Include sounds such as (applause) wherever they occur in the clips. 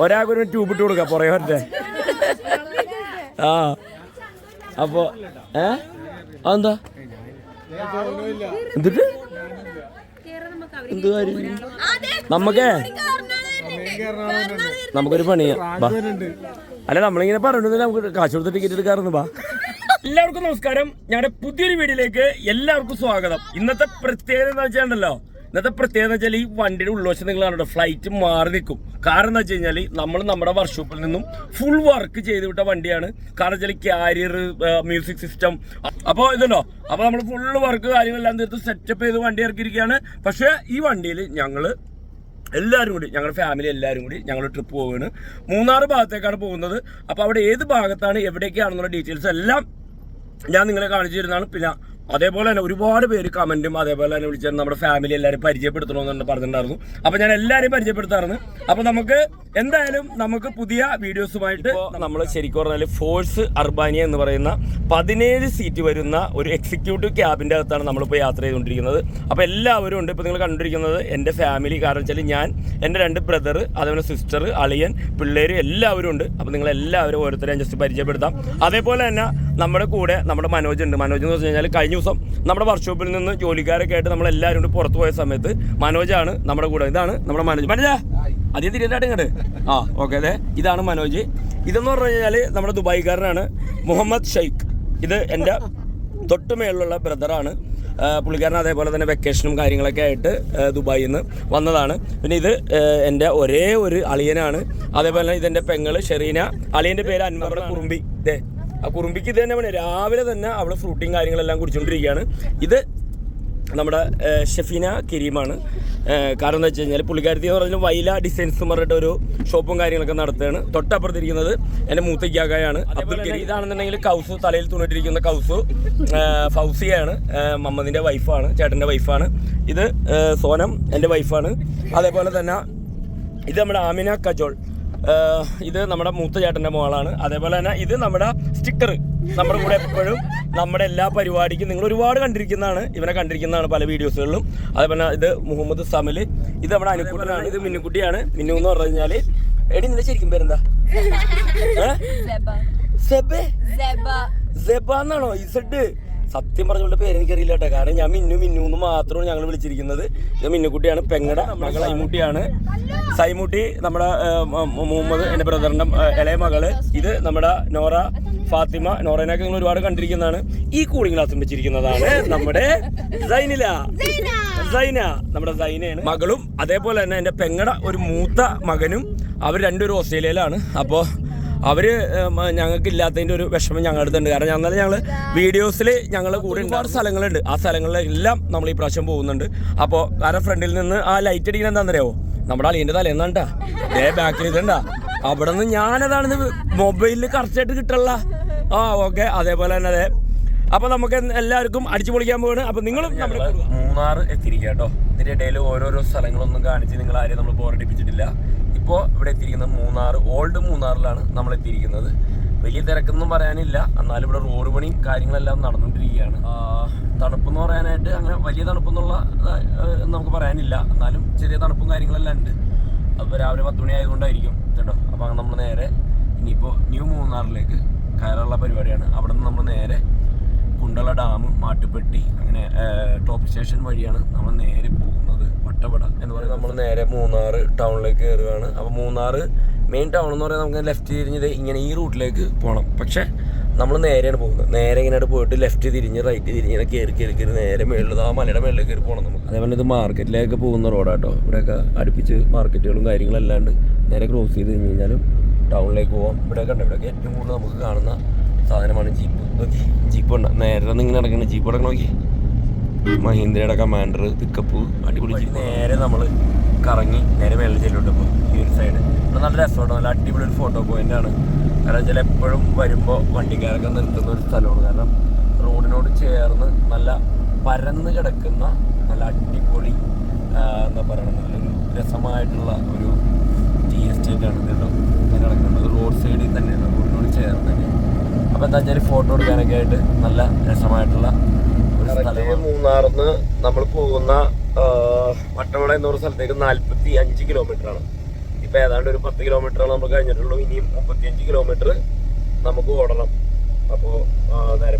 ഒരാൾക്കൊരു ട്യൂബ് ഇട്ട് കൊടുക്കാം പുറകെ വരട്ടെ. ആ. അപ്പോ ഏ? അതെന്താ? എന്നിട്ട് എന്ത് കാര്യം? നമുക്കേ നമുക്കൊരു പണിയാ അല്ല നമ്മളിങ്ങനെ പറഞ്ഞു നമുക്ക് കാശ് കൊടുത്ത് ടിക്കറ്റ് എടുക്കാറുണ്ട് ബാ. എല്ലാവർക്കും നമസ്കാരം. ഞങ്ങളുടെ പുതിയൊരു വീഡിയോയിലേക്ക് എല്ലാവർക്കും സ്വാഗതം. ഇന്നത്തെ പ്രത്യേകത എന്താ വെച്ചാണ്ടല്ലോ ഇന്നത്തെ പ്രത്യേകത വെച്ചാൽ ഈ വണ്ടിയുടെ ഉൾവശം നിങ്ങൾ കാണുന്നുണ്ടോ. ഫ്ലൈറ്റ് മാറി നിൽക്കും. കാരണം എന്താ വെച്ച് കഴിഞ്ഞാൽ നമ്മൾ നമ്മുടെ വർക്ക്ഷോപ്പിൽ നിന്നും ഫുൾ വർക്ക് ചെയ്ത് വിട്ട വണ്ടിയാണ്. കാരണം വെച്ചാൽ ക്യാരിയർ മ്യൂസിക് സിസ്റ്റം അപ്പോൾ ഇതുണ്ടോ? അപ്പോൾ നമ്മൾ ഫുൾ വർക്ക് കാര്യങ്ങളെല്ലാം തീർത്ത് സെറ്റപ്പ് ചെയ്ത് വണ്ടി ഇറക്കിയിരിക്കുകയാണ്. പക്ഷേ ഈ വണ്ടിയിൽ ഞങ്ങൾ എല്ലാവരും കൂടി ഞങ്ങളുടെ ഫാമിലി എല്ലാവരും കൂടി ഞങ്ങൾ ട്രിപ്പ് പോവുകയാണ്. മൂന്നാറ് ഭാഗത്തേക്കാണ് പോകുന്നത്. അപ്പോൾ അവിടെ ഏത് ഭാഗത്താണ് എവിടേക്കാണെന്നുള്ള ഡീറ്റെയിൽസ് എല്ലാം ഞാൻ നിങ്ങളെ കാണിച്ചു തരുന്നതാണ്. പിന്നെ അതേപോലെ തന്നെ ഒരുപാട് പേര് കമന്റും അതേപോലെ തന്നെ വിളിച്ചാൽ നമ്മുടെ ഫാമിലി എല്ലാവരും പരിചയപ്പെടുത്തണമെന്ന് പറഞ്ഞിട്ടുണ്ടായിരുന്നു. അപ്പൊ ഞാൻ എല്ലാവരെയും പരിചയപ്പെടുത്താറുണ്ട്. അപ്പൊ നമുക്ക് എന്തായാലും നമുക്ക് പുതിയ വീഡിയോസുമായിട്ട് നമ്മൾ ശരിക്കും പറഞ്ഞാൽ ഫോഴ്സ് അർബാനിയ എന്ന് പറയുന്ന പതിനേഴ് സീറ്റ് വരുന്ന ഒരു എക്സിക്യൂട്ടീവ് ക്യാബിന്റെ അകത്താണ് നമ്മളിപ്പോൾ യാത്ര ചെയ്തുകൊണ്ടിരിക്കുന്നത്. അപ്പോൾ എല്ലാവരും ഉണ്ട്. ഇപ്പോൾ നിങ്ങൾ കണ്ടിരിക്കുന്നത് എന്റെ ഫാമിലി കാരണം വെച്ചാൽ ഞാൻ എന്റെ രണ്ട് ബ്രദർ അതേപോലെ സിസ്റ്റർ അളിയൻ പിള്ളേർ എല്ലാവരും ഉണ്ട്. അപ്പോൾ നിങ്ങൾ എല്ലാവരും ഓരോരുത്തരെയും ജസ്റ്റ് പരിചയപ്പെടുത്താം. അതേപോലെ തന്നെ നമ്മുടെ കൂടെ നമ്മുടെ മനോജ് ഉണ്ട്. മനോജ് എന്ന് വെച്ച് കഴിഞ്ഞാൽ കഴിഞ്ഞ ദിവസം നമ്മുടെ വർക്ക്ഷോപ്പിൽ നിന്ന് ജോലിക്കാരൊക്കെ ആയിട്ട് നമ്മൾ എല്ലാവരും കൂടി പുറത്തു പോയ സമയത്ത് മനോജാണ് നമ്മുടെ കൂടെ. ഇതാണ് നമ്മുടെ മനോജ്. മനോജ അധികം തിരിയായിട്ട് ഇങ്ങോട്ട് ആ ഓക്കെ അതെ. ഇതാണ് മനോജ്. ഇതെന്ന് പറഞ്ഞു കഴിഞ്ഞാൽ നമ്മുടെ ദുബായിക്കാരനാണ് മുഹമ്മദ് ഷെയ്ഖ് ഇത് എന്റെ തൊട്ട് മേളിലുള്ള ബ്രദറാണ്. പുള്ളിക്കാരൻ അതേപോലെ തന്നെ വെക്കേഷനും കാര്യങ്ങളൊക്കെ ആയിട്ട് ദുബായിൽ നിന്ന് വന്നതാണ്. പിന്നെ ഇത് എന്റെ ഒരേ ഒരു അളിയനാണ്. അതേപോലെ തന്നെ ഇതെന്റെ പെങ്ങൾ ഷെറീന. അളിയന്റെ പേര് അൻവറുടെ കുറുമ്പി. ദേ ആ കുറുമ്പിക്ക് ഇത് തന്നെ പണി രാവിലെ തന്നെ അവൾ ഫ്രൂട്ടിങ് കാര്യങ്ങളെല്ലാം കുടിച്ചുകൊണ്ടിരിക്കുകയാണ് ഇത് നമ്മുടെ ഷെഫീന കരീമാണ്. കാരണം എന്താ വെച്ച് കഴിഞ്ഞാൽ പുള്ളിക്കാരത്തി എന്ന് പറഞ്ഞാൽ വൈല ഡിസൈൻസ് എന്ന് പറഞ്ഞിട്ട് ഒരു ഷോപ്പും കാര്യങ്ങളൊക്കെ നടത്തുകയാണ്. തൊട്ടപ്പുറത്തിരിക്കുന്നത് എന്റെ മൂത്തയ്ക്കാകയാണ് അബ്ദുൽ കരീം ഇതാണെന്നുണ്ടെങ്കിൽ കൗസു തലയിൽ തുണിട്ടിരിക്കുന്ന കൗസു ഫൗസിയാണ്. മമ്മദിന്റെ വൈഫാണ് ചേട്ടന്റെ വൈഫാണ് ഇത് സോനം എന്റെ വൈഫാണ് അതേപോലെ തന്നെ ഇത് നമ്മുടെ ആമിന കജോൾ. ഇത് നമ്മുടെ മൂത്ത ചേട്ടന്റെ മോളാണ്. അതേപോലെ തന്നെ ഇത് നമ്മുടെ സ്റ്റിക്കർ നമ്മുടെ കൂടെ എപ്പോഴും നമ്മുടെ എല്ലാ പരിപാടിക്കും നിങ്ങൾ ഒരുപാട് കണ്ടിരിക്കുന്നതാണ്. ഇവനെ കണ്ടിരിക്കുന്നതാണ് പല വീഡിയോസുകളിലും. അതേപോലെ ഇത് മുഹമ്മദ് സമൽ ഇത് നമ്മുടെ അനുക്കുട്ടനാണ് ഇത് മിന്നുക്കുട്ടിയാണ്. മിന്നു എന്ന് പറഞ്ഞു കഴിഞ്ഞാൽ എടി നിന്റെ ശരിക്കും പേരെന്താ? (laughs) സെബ. സെബ? സെബ. എന്നാണോ ഇസഡ്. സത്യം പറഞ്ഞുകൊണ്ട് പേര് എനിക്കറിയില്ല കേട്ടോ. കാരണം ഞാൻ മിന്നു മിന്നു എന്ന് മാത്രമാണ് ഞങ്ങൾ വിളിച്ചിരിക്കുന്നത്. ഇത് മിന്നുക്കുട്ടിയാണ് പെങ്ങട മകൾ സൈമുട്ടിയാണ്. സൈമുട്ടി നമ്മുടെ മുഹമ്മദ് എന്റെ ബ്രദറിന്റെ ഇളയ മകൾ. ഇത് നമ്മുടെ നോറ ഫാത്തിമ നോറേനൊക്കെ നിങ്ങൾ ഒരുപാട് കണ്ടിരിക്കുന്നതാണ്. ഈ കൂളിംഗ് ഗ്ലാസും വെച്ചിരിക്കുന്നതാണ് നമ്മുടെ സൈനില. സൈന നമ്മുടെ സൈനയാണ്. മകളും അതേപോലെ തന്നെ എന്റെ പെങ്ങട ഒരു മൂത്ത മകനും. അവർ രണ്ടുപേരും ഓസ്ട്രേലിയയിലാണ്. അപ്പോൾ അവർ ഞങ്ങൾക്ക് ഇല്ലാത്തതിന്റെ ഒരു വിഷമം ഞങ്ങളുടെ അടുത്തുണ്ട്. കാരണം ഞങ്ങൾ ഞങ്ങൾ വീഡിയോസിൽ ഞങ്ങൾ കൂടെ ഒരുപാട് സ്ഥലങ്ങളുണ്ട്. ആ സ്ഥലങ്ങളിലെല്ലാം നമ്മൾ ഈ പ്രാവശ്യം പോകുന്നുണ്ട്. അപ്പോൾ കാരണം ഫ്രണ്ടിൽ നിന്ന് ആ ലൈറ്റ് അടിക്കുന്നത് എന്താണെന്നറിയാവോ? നമ്മുടെ അളിയന്റെ തലേന്നാണ്ടാ ഏ ബാക്കിൽ ഇതുണ്ടാ അവിടെ നിന്ന് ഞാനതാണ് മൊബൈലിൽ കറക്റ്റായിട്ട് കിട്ടല്ല ആ ഓക്കെ അതേപോലെ തന്നെ അതെ അപ്പൊ നമുക്ക് എല്ലാവർക്കും അടിച്ചു പൊളിക്കാൻ പോവാണ്. അപ്പൊ നിങ്ങളും മൂന്നാർ എത്തിയിരിക്കുക കേട്ടോ. ഇതിന്റെ ഇടയിൽ ഓരോരോ സ്ഥലങ്ങളൊന്നും കാണിച്ച് നിങ്ങൾ ആരെയും നമ്മൾ ബോറടിപ്പിച്ചിട്ടില്ല. ഇപ്പോൾ ഇവിടെ എത്തിയിരിക്കുന്നത് മൂന്നാർ ഓൾഡ് മൂന്നാറിലാണ് നമ്മൾ എത്തിയിരിക്കുന്നത് വലിയ തിരക്കൊന്നും പറയാനില്ല. എന്നാലും ഇവിടെ റോഡ് പണിയും കാര്യങ്ങളെല്ലാം നടന്നുകൊണ്ടിരിക്കുകയാണ്. തണുപ്പെന്ന് പറയാനായിട്ട് അങ്ങനെ വലിയ തണുപ്പെന്നുള്ള നമുക്ക് പറയാനില്ല. എന്നാലും ചെറിയ തണുപ്പും കാര്യങ്ങളെല്ലാം ഉണ്ട്. അപ്പോൾ രാവിലെ പത്ത് മണി ആയതുകൊണ്ടായിരിക്കും കേട്ടോ. അപ്പോൾ അങ്ങനെ നമ്മൾ നേരെ ഇനിയിപ്പോൾ ന്യൂ മൂന്നാറിലേക്ക് കയറാനുള്ള പരിപാടിയാണ്. അവിടെ നിന്ന് നമ്മൾ നേരെ കുണ്ടള ഡാം മാട്ടുപ്പെട്ടി അങ്ങനെ ടോപ്പ് സ്റ്റേഷൻ വഴിയാണ് നമ്മൾ നേരെ പോകുന്നത്. വട്ടവട എന്ന് പറയുന്നത്. നമ്മൾ നേരെ മൂന്നാർ ടൗണിലേക്ക് കയറുകയാണ്. അപ്പോൾ മൂന്നാർ മെയിൻ ടൗൺ എന്ന് പറയുന്നത് നമുക്ക് ലെഫ്റ്റ് തിരിഞ്ഞത് ഇങ്ങനെ ഈ റൂട്ടിലേക്ക് പോകണം പക്ഷേ നമ്മൾ നേരെയാണ് പോകുന്നത്. നേരെ ഇങ്ങനെ പോയിട്ട് ലെഫ്റ്റ് തിരിഞ്ഞ് റൈറ്റ് തിരിഞ്ഞ് ഇങ്ങനെ കയറി കയറി കയറി നേരെ മേളിൽ ആ മലയുടെ മേളിലേക്ക് കയറി പോകണം നമുക്ക്. അതേപോലെ ഇത് മാർക്കറ്റിലേക്ക് പോകുന്ന റോഡാട്ടോ ഇവിടെയൊക്കെ അടുപ്പിച്ച് മാർക്കറ്റുകളും കാര്യങ്ങളും അല്ലാണ്ട് നേരെ ക്രോസ് ചെയ്ത് കഴിഞ്ഞ് കഴിഞ്ഞാലും ടൗണിലേക്ക് പോകാം ഇവിടെ കണ്ട? ഇവിടെയൊക്കെ ഏറ്റവും കൂടുതൽ നമുക്ക് കാണുന്ന സാധനമാണ് ജീപ്പ് നോക്കി ജീപ്പ് ഉണ്ട്? നേരെ ഇങ്ങനെ നടക്കുന്ന ജീപ്പ് നോക്കി മഹീന്ദ്രയുടെ കമാൻഡർ പിക്കപ്പ് അടിപൊളി നേരെ നമ്മൾ കറങ്ങി നേരെ വെള്ളം ചെല്ലോട്ട് ഇപ്പോൾ ഈ ഒരു സൈഡ് ഇവിടെ നല്ല രസമുണ്ട് നല്ല അടിപൊളി ഒരു ഫോട്ടോ പോയിന്റ് ആണ്. കാരണം വെച്ചാൽ എപ്പോഴും വരുമ്പോൾ വണ്ടിക്കാരൊക്കെ നിർത്തുന്ന ഒരു സ്ഥലമാണ്. കാരണം റോഡിനോട് ചേർന്ന് നല്ല പരന്ന് കിടക്കുന്ന നല്ല അടിപൊളി എന്താ പറയുക നല്ലൊരു രസമായിട്ടുള്ള ഒരു ടീ എസ്റ്റേറ്റ് ആണ് കേട്ടോ. ഇങ്ങനെ കിടക്കുന്നത്. റോഡ് സൈഡിൽ തന്നെയാണ്. റോഡിനോട് ചേർന്ന് തന്നെ. അപ്പോൾ എന്താ വെച്ചാൽ ഫോട്ടോ എടുക്കാനൊക്കെ ആയിട്ട് നല്ല രസമായിട്ടുള്ള സ്ഥലമാണ്. മൂന്നാറിന്ന് നമ്മൾ പോകുന്ന വട്ടവട എന്നൊരു സ്ഥലത്തേക്ക് നാല്പത്തി അഞ്ച് കിലോമീറ്റർ ആണ്. ഇപ്പൊ ഏതാണ്ട് ഒരു പത്ത് കിലോമീറ്റർ നമ്മൾ കഴിഞ്ഞിട്ടുള്ളൂ. ഇനിയും മുപ്പത്തിയഞ്ച് കിലോമീറ്റർ നമുക്ക് ഓടണം. അപ്പോ ആ, നേരെ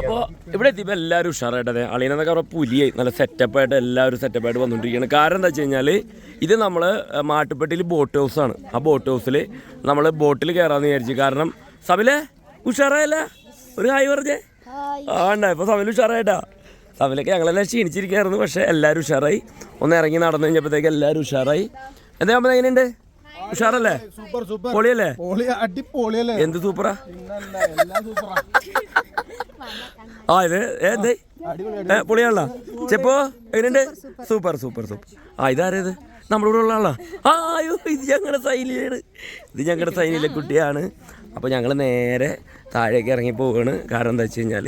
അപ്പോ ഇവിടെ എത്തിയപ്പോ എല്ലാവരും ഉഷാറായിട്ടത് അളിയനെന്നൊക്കെ അവിടെ പുലിയായി. നല്ല സെറ്റപ്പ് ആയിട്ട് എല്ലാവരും സെറ്റപ്പ് ആയിട്ട് വന്നുകൊണ്ടിരിക്കുകയാണ് കാരണം എന്താ വെച്ച് കഴിഞ്ഞാൽ ഇത് നമ്മൾ മാട്ടുപ്പെട്ടിയിൽ ബോട്ട് ഹൗസ് ആണ്. ആ ബോട്ട് ഹൗസിൽ നമ്മൾ ബോട്ടിൽ കയറാന്ന് വിചാരിച്ചു. കാരണം സമിലെ ഉഷാറായല്ല? ഒരു ഹായ് പറഞ്ഞേ. ആ ഉണ്ടായി ഇപ്പൊ സമിൽ ഉഷാറായിട്ടാ. സമിലൊക്കെ ഞങ്ങളെല്ലാം ക്ഷീണിച്ചിരിക്കുകയായിരുന്നു പക്ഷേ എല്ലാവരും ഉഷാറായി. ഒന്ന് ഇറങ്ങി നടന്നു കഴിഞ്ഞപ്പോഴത്തേക്ക് എല്ലാവരും ഉഷാറായി. എന്താ അമ്മ എങ്ങനെയുണ്ട്? ഉഷാറല്ലേ? Super super. പൊളിയല്ലേ? പൊളി അടിപൊളിയല്ലേ? എന്ത് സൂപ്പറാ? പിന്നല്ല എല്ലാം സൂപ്പറാ. ആ ഇത് എന്ത് പൊളിയാണല്ലോ. ചെപ്പോ എങ്ങനെയുണ്ട്? Super super. സൂപ്പർ ആ ഇതാരേത് നമ്മുടെ കൂടെ ഉള്ള ആളാ? ആ അയ്യോ ഇത് ഞങ്ങളുടെ സൈനിലാണ് ഇത് ഞങ്ങളുടെ സൈനിലെ കുട്ടിയാണ്. അപ്പോൾ ഞങ്ങൾ നേരെ താഴേക്ക് ഇറങ്ങി പോവുകയാണ് കാരണം എന്താ വെച്ച് കഴിഞ്ഞാൽ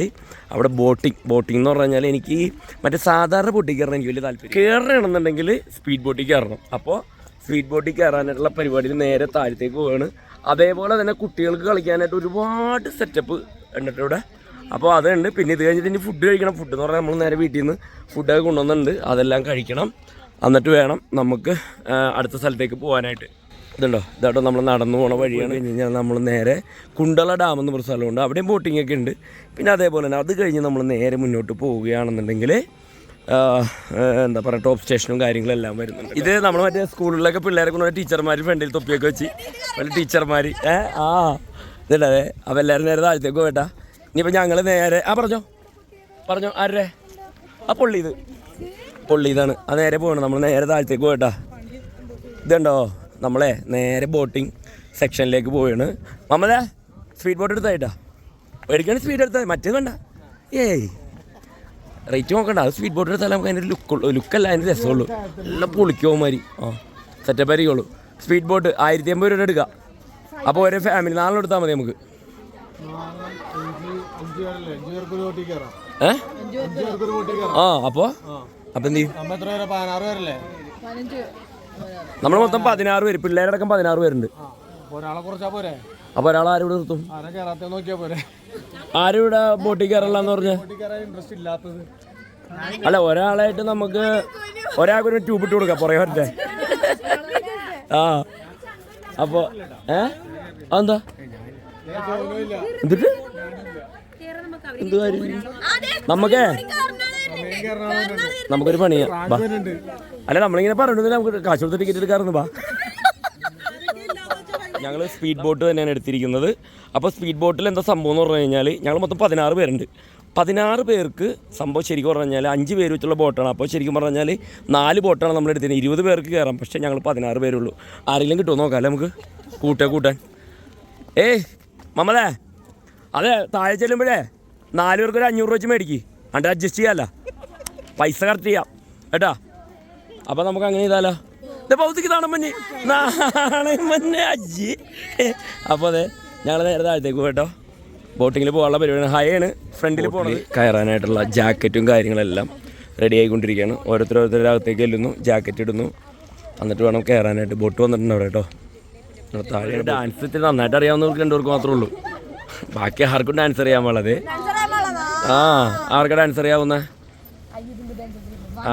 അവിടെ ബോട്ടിംഗ്. ബോട്ടിംഗ് എന്ന് പറഞ്ഞു കഴിഞ്ഞാൽ എനിക്ക് മറ്റേ സാധാരണ ബോട്ടിൽ കയറാൻ എനിക്ക് വലിയ താല്പര്യം. കയറണമെന്നുണ്ടെങ്കിൽ സ്പീഡ് ബോട്ടിൽ കയറണം. അപ്പോൾ സ്പീഡ് ബോട്ടിൽ കയറാനായിട്ടുള്ള പരിപാടിയിൽ നേരെ താഴത്തേക്ക് പോവുകയാണ് അതേപോലെ തന്നെ കുട്ടികൾക്ക് കളിക്കാനായിട്ട് ഒരുപാട് സെറ്റപ്പ് ഉണ്ടിട്ട് ഇവിടെ. അപ്പോൾ അതുണ്ട്. പിന്നെ ഇത് കഴിഞ്ഞിട്ട് ഇനി ഫുഡ് കഴിക്കണം. ഫുഡ് എന്ന് പറഞ്ഞാൽ നമ്മൾ നേരെ വീട്ടിൽ നിന്ന് ഫുഡൊക്കെ കൊണ്ടുവന്നിട്ടുണ്ട്. അതെല്ലാം കഴിക്കണം. എന്നിട്ട് വേണം നമുക്ക് അടുത്ത സ്ഥലത്തേക്ക് പോകാനായിട്ട് ഇതുണ്ടോ? ഇതാട്ടോ നമ്മൾ നടന്നു പോണ വഴിയാണ്. കഴിഞ്ഞ് കഴിഞ്ഞാൽ നമ്മൾ നേരെ കുണ്ടള ഡാം എന്ന് പറഞ്ഞ സ്ഥലമുണ്ട്. അവിടെയും ബോട്ടിംഗ് ഒക്കെ ഉണ്ട്. പിന്നെ അതേപോലെ തന്നെ അത് കഴിഞ്ഞ് നമ്മൾ നേരെ മുന്നോട്ട് പോവുകയാണെന്നുണ്ടെങ്കിൽ എന്താ പറയുക ടോപ്പ് സ്റ്റേഷനും കാര്യങ്ങളെല്ലാം വരുന്നുണ്ട് ഇത് നമ്മൾ മറ്റേ സ്കൂളിലൊക്കെ പിള്ളേരെ കൊണ്ട് ടീച്ചർമാർ ഫ്രണ്ടിൽ തൊപ്പിയൊക്കെ വെച്ച്. വല്ല ടീച്ചർമാർ ഏ ആ ഇതല്ലേ അപ്പം എല്ലാവരും നേരെ താഴത്തേക്ക് പോയിട്ടാ ഇനിയിപ്പോൾ ഞങ്ങൾ നേരെ ആ പറഞ്ഞോ. പറഞ്ഞോ ആരുടെ? ആ പൊള്ളി ഇത് പൊള്ളി ഇതാണ് ആ നേരെ പോകണം നമ്മൾ നേരെ താഴത്തേക്ക് പോയിട്ടാ ഇതുണ്ടോ? നമ്മളെ നേരെ ബോട്ടിംഗ് സെക്ഷനിലേക്ക് പോവാണ്. മമ്മതേ സ്പീഡ് ബോട്ട് എടുത്തായിട്ടാ മേടിക്കണ സ്പീഡ് എടുത്താൽ മറ്റേ വേണ്ട ഏയ്. റേറ്റ് നോക്കണ്ട അത് സ്പീഡ് ബോട്ട് എടുത്താൽ നമുക്ക് അതിന്റെ ലുക്കുള്ളൂ ലുക്കല്ല അതിന്റെ രസമുള്ളൂ. എല്ലാം പൊളിക്കുമാരി ആ സെറ്റപ്പ് ആയിരിക്കുള്ളൂ. സ്പീഡ് ബോട്ട് ആയിരത്തി അമ്പത് രൂപ എടുക്കാം. അപ്പോൾ ഓരോ ഫാമിലി നാളെ എടുത്താൽ മതി നമുക്ക്. ഏ? ആ അപ്പോൾ അപ്പം എന്ത് ചെയ്യും? നമ്മൾ മൊത്തം പതിനാറ് പേര് പിള്ളേരടക്കം പതിനാറ് പേരുണ്ട്. അപ്പൊ ഒരാളെ കുറച്ചാ പോരെ? അപ്പോൾ ഒരാൾ ആരും ഇവിടെ നിർത്തും. ആരും ഇവിടെ ബോട്ടിൽ കയറില്ല എന്ന് പറഞ്ഞ അല്ല ഒരാളായിട്ട് നമുക്ക് ഒരാൾക്ക് ഒരു ട്യൂബ് ഇട്ട് കൊടുക്കാം പുറകെ വരട്ടെ. ആ അപ്പൊ ഏ? എന്താ എന്നിട്ട് എന്ത് കാര്യം? നമുക്കേ നമുക്കൊരു പണിയാ. അല്ല നമ്മളിങ്ങനെ പറഞ്ഞിട്ട് നമുക്ക് കാശ് കൊടുത്ത് ടിക്കറ്റ് എടുക്കാറുണ്ട്. ബാ. ഞങ്ങൾ സ്പീഡ് ബോട്ട് തന്നെയാണ് എടുത്തിരിക്കുന്നത്. അപ്പോൾ സ്പീഡ് ബോട്ടിൽ എന്താ സംഭവം എന്ന് പറഞ്ഞു കഴിഞ്ഞാൽ ഞങ്ങൾ മൊത്തം പതിനാറ് പേരുണ്ട്. പതിനാറ് പേർക്ക് സംഭവം ശരിക്കും പറഞ്ഞു കഴിഞ്ഞാൽ അഞ്ച് പേര് വെച്ചുള്ള ബോട്ടാണ് അപ്പോൾ ശരിക്കും പറഞ്ഞു കഴിഞ്ഞാൽ നാല് ബോട്ടാണ് നമ്മൾ എടുത്തിരുന്നത്. ഇരുപത് പേർക്ക് കയറാം പക്ഷേ ഞങ്ങൾ പതിനാറ് പേരുള്ളൂ ആരെങ്കിലും കിട്ടുമോ നോക്കാം അല്ലേ നമുക്ക്? കൂട്ടേ കൂട്ടാൻ ഏയ് മമ്മതേ അതെ താഴെ ചെല്ലുമ്പോഴേ നാല് പേർക്ക് ഒരു അഞ്ഞൂറ് രൂപ വെച്ച് മേടിക്ക്. അണ്ട് അഡ്ജസ്റ്റ് ചെയ്യാമല്ല പൈസ കറക്റ്റ് ചെയ്യാം. കേട്ടാ? അപ്പോൾ നമുക്ക് അങ്ങനെ ചെയ്താലോ? ഇത് ഭൗതിക്ക് നാണം മഞ്ഞ്. നാണം മഞ്ഞ് അജ്ജി. അപ്പോൾ അതെ ഞങ്ങൾ നേരെ താഴത്തേക്ക് കേട്ടോ. ബോട്ടിങ്ങിൽ പോകാനുള്ള പരിപാടിയാണ്. ഹൈയാണ് ഫ്രണ്ടിൽ പോകണത് കയറാനായിട്ടുള്ള ജാക്കറ്റും കാര്യങ്ങളെല്ലാം റെഡി ആയിക്കൊണ്ടിരിക്കുകയാണ്. ഓരോരുത്തർ ഓരോരുത്തരുടെ അകത്തേക്ക് ചെല്ലുന്നു. ജാക്കറ്റ് ഇടുന്നു. എന്നിട്ട് വേണം കയറാനായിട്ട്. ബോട്ട് വന്നിട്ടുണ്ട് അവിടെ കേട്ടോ. താഴെ ഡാൻസ് ഇത്തിരി നന്നായിട്ട് അറിയാവുന്നവർക്ക് രണ്ടുപേർക്ക് മാത്രമേ ഉള്ളൂ. ബാക്കി ആർക്കും ഡാൻസ് അറിയാൻ പാടത് ആ ആർക്കാ ഡാൻസ് അറിയാവുന്ന?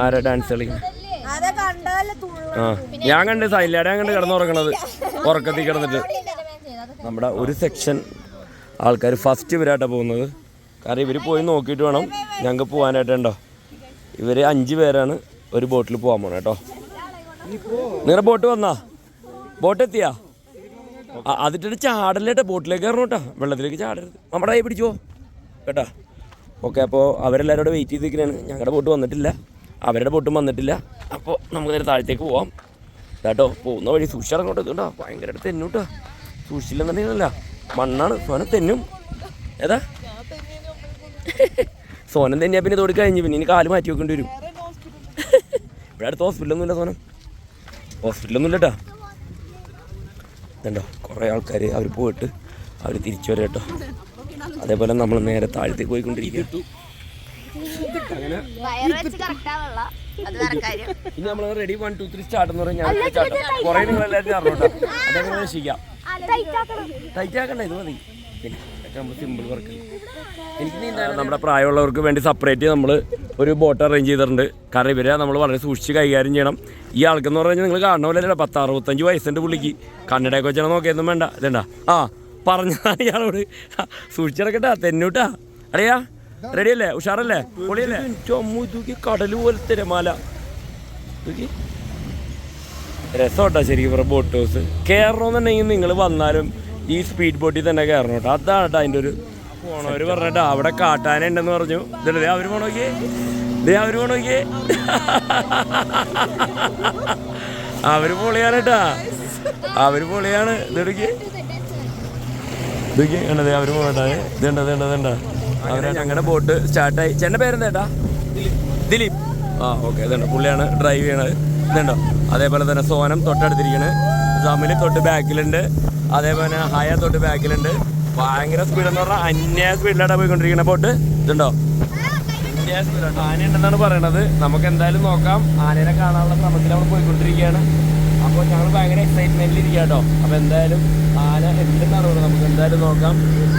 ആരാ ഡാൻസ് കളിക്കുന്നത് ആ ഞാൻ കണ്ട് സൈലാടെ ഞാൻ കണ്ട് കിടന്നുറങ്ങണത് ഉറക്കത്തി കിടന്നിട്ട്. നമ്മുടെ ഒരു സെക്ഷൻ ആൾക്കാർ ഫസ്റ്റ് ഇവരായിട്ടാണ് പോകുന്നത്. കാരണം ഇവർ പോയി നോക്കിയിട്ട് വേണം ഞങ്ങൾക്ക് പോകാനായിട്ടുണ്ടോ ഇവർ അഞ്ച് പേരാണ് ഒരു ബോട്ടിൽ പോകാൻ പോണേ കേട്ടോ നിങ്ങളുടെ ബോട്ട് വന്നാ? ബോട്ട് എത്തിയാ? അതിട്ടിട്ട് ചാടല്ലേട്ടാ ബോട്ടിലേക്ക് കയറണം കേട്ടോ വെള്ളത്തിലേക്ക് ചാടരുത്. നമ്മുടെ കൈ പിടിച്ചോ. കേട്ടോ? ഓക്കെ അപ്പോൾ അവരെല്ലാവരും കൂടെ വെയിറ്റ് ചെയ്തിരിക്കുന്നതാണ് ഞങ്ങളുടെ ബോട്ട് വന്നിട്ടില്ല. അവരുടെ ബോട്ടും വന്നിട്ടില്ല. അപ്പോൾ നമുക്ക് നേരെ താഴത്തേക്ക് പോവാം. കേട്ടോ പോകുന്ന വഴി സൂക്ഷിച്ചിറങ്ങോട്ട് കേട്ടോ. ഭയങ്കര അടുത്ത് കേട്ടോ. സൂക്ഷിച്ചില്ലെന്നുണ്ടെങ്കിലല്ല. മണ്ണാണ്. സോനം തെന്നും. ഏതാ? സോനം തന്നെയാ പിന്നെ തോടി കഴിഞ്ഞ്. പിന്നെ ഇനി കാൽ മാറ്റി വെക്കേണ്ടി വരും. ഇവിടെ അടുത്ത് ഹോസ്പിറ്റലൊന്നുമില്ല സോനം. ഹോസ്പിറ്റലൊന്നുമില്ല കേട്ടോ. ഇതുണ്ടോ? കുറേ ആൾക്കാർ അവർ പോയിട്ട് അവർ തിരിച്ചു വരാം കേട്ടോ. അതേപോലെ നമ്മൾ നേരെ താഴത്തേക്ക് പോയിക്കൊണ്ടിരിക്കുക. കാര്യം. ഇനി നമ്മൾ ready one two three start എന്ന് പറഞ്ഞാൽ ഞാൻ സ്റ്റാർട്ട് കുറേ നിങ്ങൾ എല്ലാവരും അറിഞ്ഞോട്ടോ. അതേ നിങ്ങൾ രക്ഷിക്കാം ടൈറ്റ് ആക്കണ്ട ഇത് മതി. സിമ്പിൾ വർക്ക് നമ്മുടെ പ്രായമുള്ളവർക്ക് വേണ്ടി സെപ്പറേറ്റ് നമ്മൾ ഒരു ബോട്ട് അറേഞ്ച് ചെയ്തിട്ടുണ്ട്. കാരണം ഇവരെ നമ്മൾ വളരെ സൂക്ഷിച്ച് കൈകാര്യം ചെയ്യണം. ഈ ആൾക്കെന്ന് പറഞ്ഞു കഴിഞ്ഞാൽ നിങ്ങൾ കാണുന്ന പോലെ പത്ത് അറുപത്തഞ്ച് വയസ്സിന്റെ പുള്ളിക്ക്. കണ്ണടയൊക്കെ വെച്ചാൽ നോക്കിയൊന്നും വേണ്ട. ഇതേണ്ട ആ പറഞ്ഞതാണ് ഇയാളോട്. സൂക്ഷിച്ചിടക്കട്ടാ തെന്നൂട്ടാ. അറിയാ റെഡി അല്ലേ? ഉഷാറല്ലേ? പൊളിയല്ലേ? ചൊമ്മു തൂക്കി കടൽ പോലെ തിരമാല തൂക്കി. രസമാട്ടോ ശരിക്കും പറഞ്ഞ ബോട്ട് ഹൗസ് കയറണമെന്നുണ്ടെങ്കിൽ നിങ്ങൾ വന്നാലും ഈ സ്പീഡ് ബോട്ടിൽ തന്നെ കയറണം കേട്ടോ. അതാണ് കേട്ടോ അതിന്റെ ഒരു പോണവർ പറഞ്ഞിട്ട് അവിടെ കാട്ടാനുണ്ടെന്ന് പറഞ്ഞു. ഇതല്ലേ അവർ പോണോക്കിയേ ദേ അവർ പോണോക്കിയേ അവർ പൊളിയാണ് കേട്ടാ അവർ പൊളിയാണ്. ഇതെടുക്കേ ഇതൊക്കെ കണ്ടത് അവർ പോകട്ടെ ഇതേണ്ട ഇതേണ്ട ഇതുണ്ട് ഞങ്ങളുടെ ബോട്ട് സ്റ്റാർട്ടായി ചേട്ടന്റെ പേരെന്തേട്ടാ ദിലീപ്. ആ ഓക്കെ ഇതുണ്ട്? പുള്ളിയാണ് ഡ്രൈവ് ചെയ്യണത്. ഇതുണ്ടോ? അതേപോലെ തന്നെ സോനം തൊട്ടടുത്തിരിക്കണ്. സമിൽ തൊട്ട് ബാക്കിലുണ്ട്. അതേപോലെ ഹയ തൊട്ട് ബാക്കിലുണ്ട്. ഭയങ്കര സ്പീഡ് എന്ന് പറഞ്ഞാൽ അന്യായ സ്പീഡിലാണ് പോയിക്കൊണ്ടിരിക്കുന്ന ബോട്ട് ഇതുണ്ടോ? അന്യായ സ്പീഡാണ് ആന ഉണ്ടെന്നാണ് പറയണത്. നമുക്ക് എന്തായാലും നോക്കാം. ആനേനെ കാണാനുള്ള ശ്രമത്തിൽ നമ്മൾ പോയിക്കൊണ്ടിരിക്കുകയാണ്. അപ്പോൾ ഞങ്ങൾ ഭയങ്കര എക്സൈറ്റ്മെന്റിൽ ഇരിക്കുക കേട്ടോ അപ്പോൾ എന്തായാലും എന്തെന്നാണ് പറയുന്നത് നമുക്ക് എന്തായാലും നോക്കാം.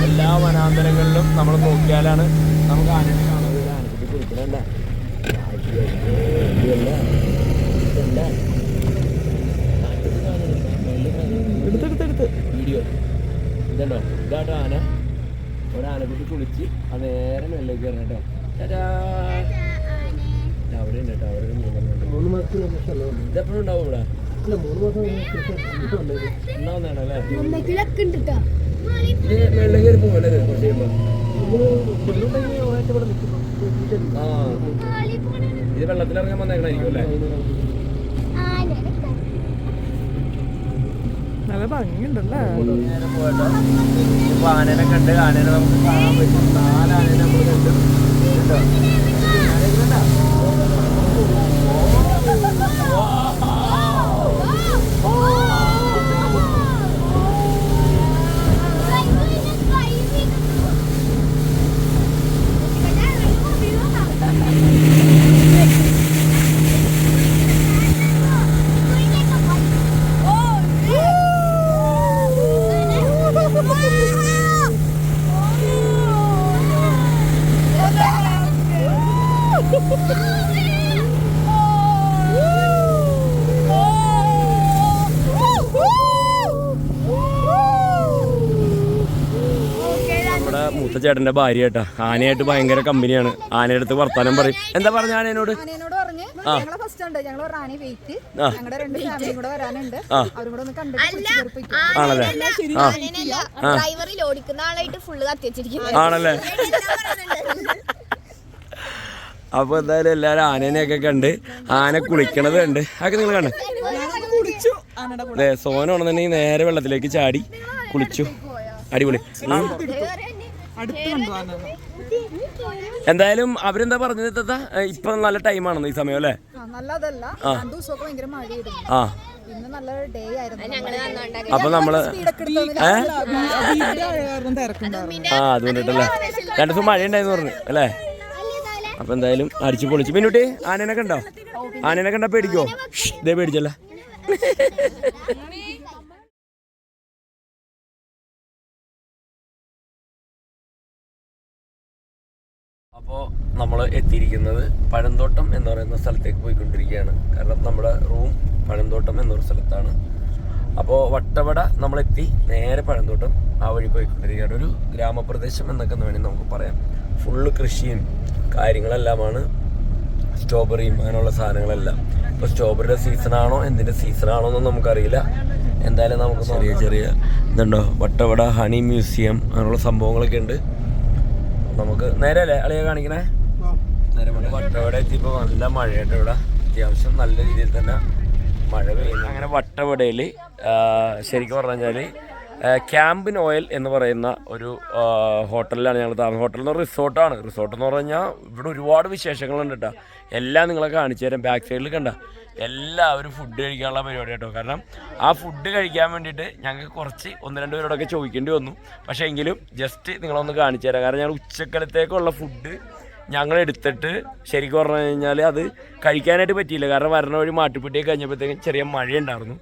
എല്ലാ വനാന്തരങ്ങളിലും നമ്മൾ നോക്കിയാലാണ് നമുക്ക് ആനയെ കാണുന്നത് ഒരു ആനക്കുട്ടി കുളിക്കണണ്ട എടുത്തെടുത്തെടുത്ത് വീഡിയോ. ഇതുണ്ടോ? ഇതാട്ടോ ആന. ഒരു ആനക്കുട്ടി കുളിച്ച് ആ നേരെ മെല്ലേക്ക് കയറണം കേട്ടോ. അവിടെ ഉണ്ട് കേട്ടോ അവരുടെ മൂന്നെണ്ണം ഇതെപ്പോഴും ഉണ്ടാവും ഇവിടെ? ഇത് വെള്ളത്തിലിറങ്ങാൻ വന്നേക്കണായിരിക്കും അല്ലേ? നല്ല ഭംഗിയുണ്ടല്ലേ? ഇപ്പൊ ആനേനെ കണ്ട് ആനനെ നമുക്ക് കാണാൻ പറ്റും. നാല് നമ്മൾ കണ്ടു. കേട്ടോ ആനേനെ ചേട്ടന്റെ ഭാര്യ കേട്ടാ. ആനയായിട്ട് ഭയങ്കര കമ്പനിയാണ്. ആനയുടെ അടുത്ത് വർത്താനം പറയും. എന്താ പറഞ്ഞ ആനയോട് ആനയോട് പറഞ്ഞ് ഞങ്ങളെ ഫസ്റ്റ് ഉണ്ട്. ഞങ്ങൾ ഒരു വെയിറ്റ് ആ. രണ്ട് ഫാമിലിയും കൂടെ വരാനുണ്ട്. ആ. അവരും കൂടെ ഒന്ന് കണ്ടിട്ട് പിടിച്ച് കയറി പോയിക്കോ. ആണല്ലേ? ആ. ഡ്രൈവറിൽ ഓടിക്കുന്ന ആളായിട്ട് ഫുള്ള് കത്തിവെച്ചിരിക്കുന്നത് ആണല്ലേ? അപ്പൊ എന്തായാലും എല്ലാരും ആനേനെയൊക്കെ കണ്ട് ആന കുളിക്കണത് കണ്ട്. അതൊക്കെ നിങ്ങൾ കണ്ട്? അതെ സോനാണെന്നുണ്ടെങ്കിൽ നേരെ വെള്ളത്തിലേക്ക് ചാടി കുളിച്ചു. അടിപൊളി. എന്തായാലും അവരെന്താ പറഞ്ഞത് ഇത്തത്ത? ഇപ്പൊ നല്ല ടൈമാണെന്ന് ഈ സമയം അല്ലേ? ആ, നല്ലതല്ല. രണ്ടു ദിവസമൊക്കെ ഭയങ്കര മഴയായിരുന്നു. ആ. ഇന്ന് നല്ല ഡേ ആയിരുന്നു. അപ്പൊ നമ്മൾ ആ അതുകൊണ്ടിട്ടല്ലേ രണ്ടു ദിവസം മഴ ഉണ്ടായിരുന്നു പറഞ്ഞു അല്ലേ? അപ്പൊ എന്തായാലും അടിച്ചു പൊളിച്ചു. പിന്നോട്ടി ആനേനെ കണ്ടോ? ആനേനെ കണ്ടാ പേടിക്കോ ഇതേ ദേ പേടിച്ചല്ലേ? എത്തിയിരിക്കുന്നത് പഴന്തോട്ടം എന്ന് പറയുന്ന സ്ഥലത്തേക്ക് പോയിക്കൊണ്ടിരിക്കുകയാണ്. കാരണം നമ്മുടെ റൂം പഴന്തോട്ടം എന്നൊരു സ്ഥലത്താണ്. അപ്പോൾ വട്ടവട നമ്മളെത്തി നേരെ പഴന്തോട്ടം ആ വഴി പോയിക്കൊണ്ടിരിക്കുകയാണ്. ഒരു ഗ്രാമപ്രദേശം എന്നൊക്കെ വേണമെങ്കിൽ നമുക്ക് പറയാം. ഫുള്ള് കൃഷിയും കാര്യങ്ങളെല്ലാമാണ്. സ്ട്രോബെറിയും അങ്ങനെയുള്ള സാധനങ്ങളെല്ലാം. ഇപ്പോൾ സ്ട്രോബെറിയുടെ സീസണാണോ എന്തിന്റെ സീസണാണോ എന്നൊന്നും നമുക്കറിയില്ല. എന്തായാലും നമുക്ക് ചെറിയ ചെറിയ ഇതുണ്ടോ? വട്ടവട ഹണി മ്യൂസിയം അങ്ങനെയുള്ള സംഭവങ്ങളൊക്കെ ഉണ്ട്. നമുക്ക് നേരെ അല്ലേ? അളിയെ കാണിക്കണേ? വട്ടവട എത്തിയപ്പോൾ നല്ല മഴയായിട്ട് ഇവിടെ. അത്യാവശ്യം നല്ല രീതിയിൽ തന്നെ മഴ പെയ്യുന്നു. അങ്ങനെ വട്ടവടയിൽ ശരിക്കും പറഞ്ഞു കഴിഞ്ഞാൽ ക്യാമ്പിൻ ഓയിൽ എന്ന് പറയുന്ന ഒരു ഹോട്ടലിലാണ് ഞങ്ങൾ താമസം ഹോട്ടൽ എന്ന് പറഞ്ഞാൽ റിസോർട്ടാണ്. റിസോർട്ട് എന്ന് പറഞ്ഞു കഴിഞ്ഞാൽ ഇവിടെ ഒരുപാട് വിശേഷങ്ങളുണ്ട് കേട്ടോ എല്ലാം നിങ്ങളെ കാണിച്ചു തരാം. ബാക്ക് സൈഡിൽ കണ്ട. എല്ലാവരും ഫുഡ് കഴിക്കാനുള്ള പരിപാടി കേട്ടോ കാരണം ആ ഫുഡ് കഴിക്കാൻ വേണ്ടിയിട്ട് ഞങ്ങൾക്ക് കുറച്ച് ഒന്ന് രണ്ട് പേരോടൊക്കെ ചോദിക്കേണ്ടി വന്നു. പക്ഷേ എങ്കിലും ജസ്റ്റ് നിങ്ങളൊന്ന് കാണിച്ചു തരാം. കാരണം ഞങ്ങൾ ഉച്ചക്കലത്തേക്കുള്ള ഫുഡ് ഞങ്ങൾ എടുത്തിട്ട് ശരിക്കും പറഞ്ഞു കഴിഞ്ഞാൽ അത് കഴിക്കാനായിട്ട് പറ്റിയില്ല. കാരണം വരണ വഴി മാട്ടുപ്പെട്ടിയൊക്കെ കഴിഞ്ഞപ്പോഴത്തേക്കും ചെറിയ മഴയുണ്ടായിരുന്നു.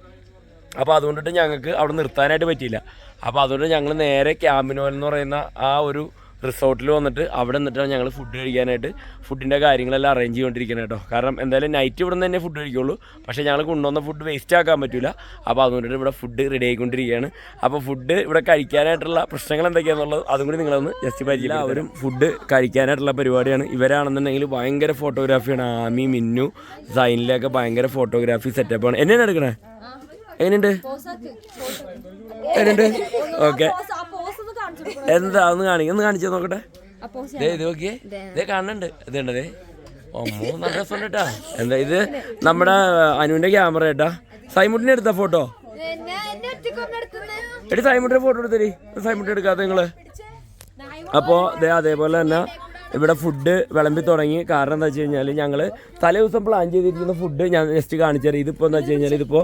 അപ്പോൾ അതുകൊണ്ടിട്ട് ഞങ്ങൾക്ക് അവിടെ നിർത്താനായിട്ട് പറ്റിയില്ല. അപ്പോൾ അതുകൊണ്ട് ഞങ്ങൾ നേരെ ക്യാമ്പിനോൽ എന്ന് പറയുന്ന ആ ഒരു റിസോർട്ടിൽ വന്നിട്ട് അവിടെ നിന്നിട്ടാണ് ഞങ്ങൾ ഫുഡ് കഴിക്കാനായിട്ട് ഫുഡിന്റെ കാര്യങ്ങളെല്ലാം അറേഞ്ച് ചെയ്തുകൊണ്ടിരിക്കുന്നത് കേട്ടോ. കാരണം എന്തായാലും നൈറ്റ് ഇവിടെ നിന്ന് തന്നെ ഫുഡ് കഴിക്കുള്ളൂ. പക്ഷേ ഞങ്ങൾ കൊണ്ടുവന്ന ഫുഡ് വേസ്റ്റ് ആക്കാൻ പറ്റില്ല അപ്പോൾ അതുകൊണ്ടിട്ട് ഇവിടെ ഫുഡ് റെഡി ആയിക്കൊണ്ടിരിക്കുകയാണ്. അപ്പോൾ ഫുഡ് ഇവിടെ കഴിക്കാനായിട്ടുള്ള പ്രശ്നങ്ങൾ എന്തൊക്കെയാണെന്നുള്ളത് അതും കൂടി നിങ്ങളൊന്ന് ജസ്റ്റ് പരിചയം അവരും ഫുഡ് കഴിക്കാനായിട്ടുള്ള പരിപാടിയാണ്. ഇവരാണെന്നുണ്ടെങ്കിൽ ഭയങ്കര ഫോട്ടോഗ്രാഫിയാണ് ആമി മിന്നു സൈനിലൊക്കെ ഭയങ്കര ഫോട്ടോഗ്രാഫി സെറ്റപ്പാണ് എന്നെയാണ് എടുക്കണേ? എങ്ങനെയുണ്ട്? എങ്ങനെയുണ്ട്? ഓക്കെ എന്താ ഒന്ന് കാണിക്ക ഒന്ന് കാണിച്ചു നോക്കട്ടെ? ദേ ഇത് നോക്കിയേ. ഇതേ കാണുന്നുണ്ട്. ഇത് കണ്ടതേ അമ്മോ നല്ല രസമുണ്ട് കേട്ടാ എന്താ ഇത് നമ്മുടെ അനുവിന്റെ ക്യാമറ കേട്ടാ സൈമുട്ടിനെ എടുത്ത ഫോട്ടോ? എടി സൈമുട്ടിന്റെ ഫോട്ടോ എടുത്തരി സൈമുട്ടി എടുക്കാതെ നിങ്ങൾ. അപ്പോ ദേ അതേപോലെ തന്നെ ഇവിടെ ഫുഡ് വിളമ്പി തുടങ്ങി. കാരണം എന്താ വെച്ച് കഴിഞ്ഞാൽ ഞങ്ങൾ തലേ ദിവസം പ്ലാൻ ചെയ്തിരിക്കുന്ന ഫുഡ് ഞാൻ ജസ്റ്റ് കാണിച്ചു തരാം. ഇതിപ്പോൾ എന്താ വെച്ച് കഴിഞ്ഞാൽ ഇതിപ്പോൾ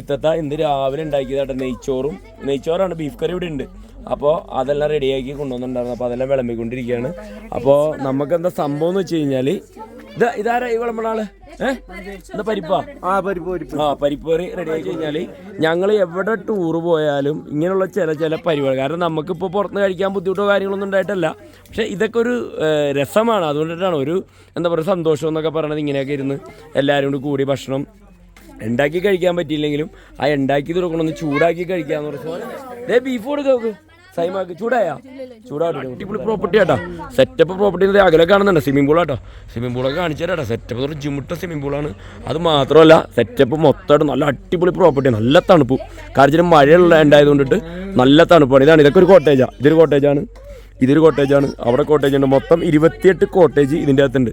ഇത്തത്ത ഇന്ന് രാവിലെ ഉണ്ടാക്കിയതാട്ടെ നെയ്ച്ചോറും. നെയ്ച്ചോറാണ് ബീഫ് കറി ഇവിടെ ഉണ്ട്. അപ്പോൾ അതെല്ലാം റെഡിയാക്കി കൊണ്ടുവന്നിട്ടുണ്ടായിരുന്നു. അപ്പോൾ അതെല്ലാം വിളമ്പിക്കൊണ്ടിരിക്കുകയാണ്. അപ്പോൾ നമുക്കെന്താ സംഭവം എന്ന് വെച്ച് കഴിഞ്ഞാൽ ഇത് ഇതാരാ ഈ വിളമ്പണ ആൾ? ഏഹ് എന്താ പരിപ്പാ? ആ പരിപ്പ് പരിപ്പ്. ആ പരിപ്പ് കറി റെഡി ആയി കഴിഞ്ഞാൽ ഞങ്ങൾ എവിടെ ടൂർ പോയാലും ഇങ്ങനെയുള്ള ചില ചില പരിപാടി കാരണം നമുക്കിപ്പോൾ പുറത്ത് കഴിക്കാൻ ബുദ്ധിമുട്ടോ കാര്യങ്ങളൊന്നും ഉണ്ടായിട്ടല്ല. പക്ഷേ ഇതൊക്കെ ഒരു രസമാണ്. അതുകൊണ്ടിട്ടാണ് ഒരു എന്താ പറയുക സന്തോഷം എന്നൊക്കെ പറയണത് ഇങ്ങനെയൊക്കെ ഇരുന്ന് എല്ലാവരും കൂടി കൂടി ഭക്ഷണം ഉണ്ടാക്കി കഴിക്കാൻ പറ്റിയില്ലെങ്കിലും ആ ഉണ്ടാക്കി തുറക്കണമെന്ന് ചൂടാക്കി കഴിക്കാന്ന് പറഞ്ഞാൽ ബീഫ് കൊടുക്കുക നോക്ക് സൈമാക്ക് ചൂടായാ? ചൂടാവട്ടെ. അടിപൊളി പ്രോപ്പർട്ടി ആട്ടാ. സെറ്റപ്പ് പ്രോപ്പർട്ടി അകലെ കാണുന്നുണ്ട്. സ്വിമ്മിംഗ് പൂൾ ആട്ടോ. സ്വിമ്മിംഗ് പൂളൊക്കെ കാണിച്ചു സെറ്റപ്പ് ഒരു ജിമുട്ട സ്വിമ്മിംഗ് പൂളാണ് അത് മാത്രമല്ല സെറ്റപ്പ് മൊത്തമായിട്ട് നല്ല അടിപൊളി പ്രോപ്പർട്ടി നല്ല തണുപ്പ്. കാരണം മഴയുള്ള ഉണ്ടായതുകൊണ്ടിട്ട് നല്ല തണുപ്പാണ്. ഇതാണ്. ഇതൊക്കെ ഒരു കോട്ടേജാ ഇതൊരു കോട്ടേജാണ് ഇതൊരു കോട്ടേജാണ് അവിടെ കോട്ടേജ് ഉണ്ട്. മൊത്തം ഇരുപത്തിയെട്ട് കോട്ടേജ് ഇതിന്റെ അകത്തുണ്ട്.